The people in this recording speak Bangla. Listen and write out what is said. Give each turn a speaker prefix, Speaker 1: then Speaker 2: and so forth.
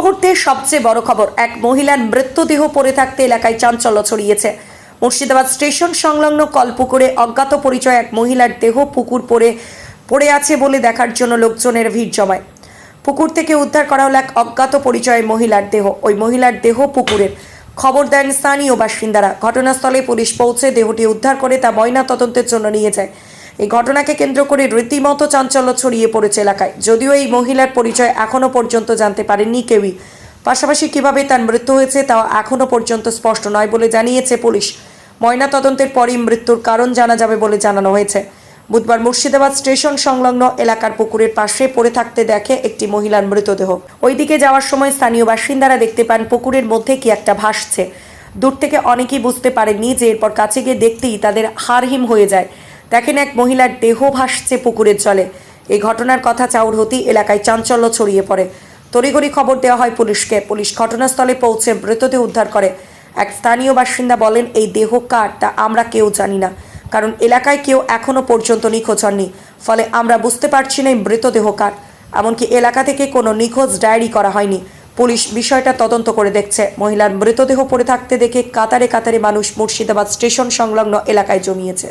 Speaker 1: মুহূর্তে সবচেয়ে বড় খবর, এক মহিলার মৃত্যুদেহ পড়ে থাকতে এলাকায় চাঞ্চল্য ছড়িয়েছে। মুর্শিদাবাদ স্টেশন সংলগ্ন কলপুকুরে অজ্ঞাত পরিচয় এক মহিলার দেহ পুকুর পড়ে পড়ে আছে বলে দেখার জন্য লোকজনের ভিড় জমায়। পুকুর থেকে উদ্ধার করা হলো এক অজ্ঞাত পরিচয়ের মহিলার দেহ। ওই মহিলার দেহ পুকুরের খবর দেন স্থানীয় বাসিন্দারা। ঘটনাস্থলে পুলিশ পৌঁছে দেহটি উদ্ধার করে তা ময়না তদন্তের জন্য নিয়ে যায়। এই ঘটনাকে কেন্দ্র করে রীতিমতো চাঞ্চল্য ছড়িয়ে পড়েছে এলাকায়। যদিও এই মহিলার পরিচয় এখনও পর্যন্ত জানতে পারেননি কেউই। পাশাপাশি কীভাবে তার মৃত্যু হয়েছে তাও এখনও পর্যন্ত স্পষ্ট নয় বলে জানিয়েছে পুলিশ। ময়না তদন্তের পরই মৃত্যুর কারণ জানা যাবে বলে জানানো হয়েছে। বুধবার মুর্শিদাবাদ স্টেশন সংলগ্ন এলাকার পুকুরের পাশে পড়ে থাকতে দেখে একটি মহিলার মৃতদেহ। ওইদিকে যাওয়ার সময় স্থানীয় বাসিন্দারা দেখতে পান পুকুরের মধ্যে কি একটা ভাসছে। দূর থেকে অনেকেই বুঝতে পারেননি যে এরপর কাছে গিয়ে দেখতেই তাদের হারহিম হয়ে যায়। দেখেন এক মহিলার দেহ ভাসছে পুকুরের জলে। এই ঘটনার কথা চাউর হতেই এলাকায় চাঞ্চল্য ছড়িয়ে পড়ে। তড়িগড়ি খবর দেওয়া হয় পুলিশকে। পুলিশ ঘটনাস্থলে পৌঁছে মৃতদেহ উদ্ধার করে। এক স্থানীয় বাসিন্দা বলেন, এই দেহ কার তা আমরা কেউ জানি না, কারণ এলাকায় কেউ এখনও পর্যন্ত নিখোঁজ হননি। ফলে আমরা বুঝতে পারছি না এই মৃতদেহ কার। এমনকি এলাকা থেকে কোনো নিখোঁজ ডায়েরি করা হয়নি। পুলিশ বিষয়টা তদন্ত করে দেখছে। মহিলার মৃতদেহ পড়ে থাকতে দেখে কাতারে কাতারে মানুষ মুর্শিদাবাদ স্টেশন সংলগ্ন এলাকায় জমিয়েছে।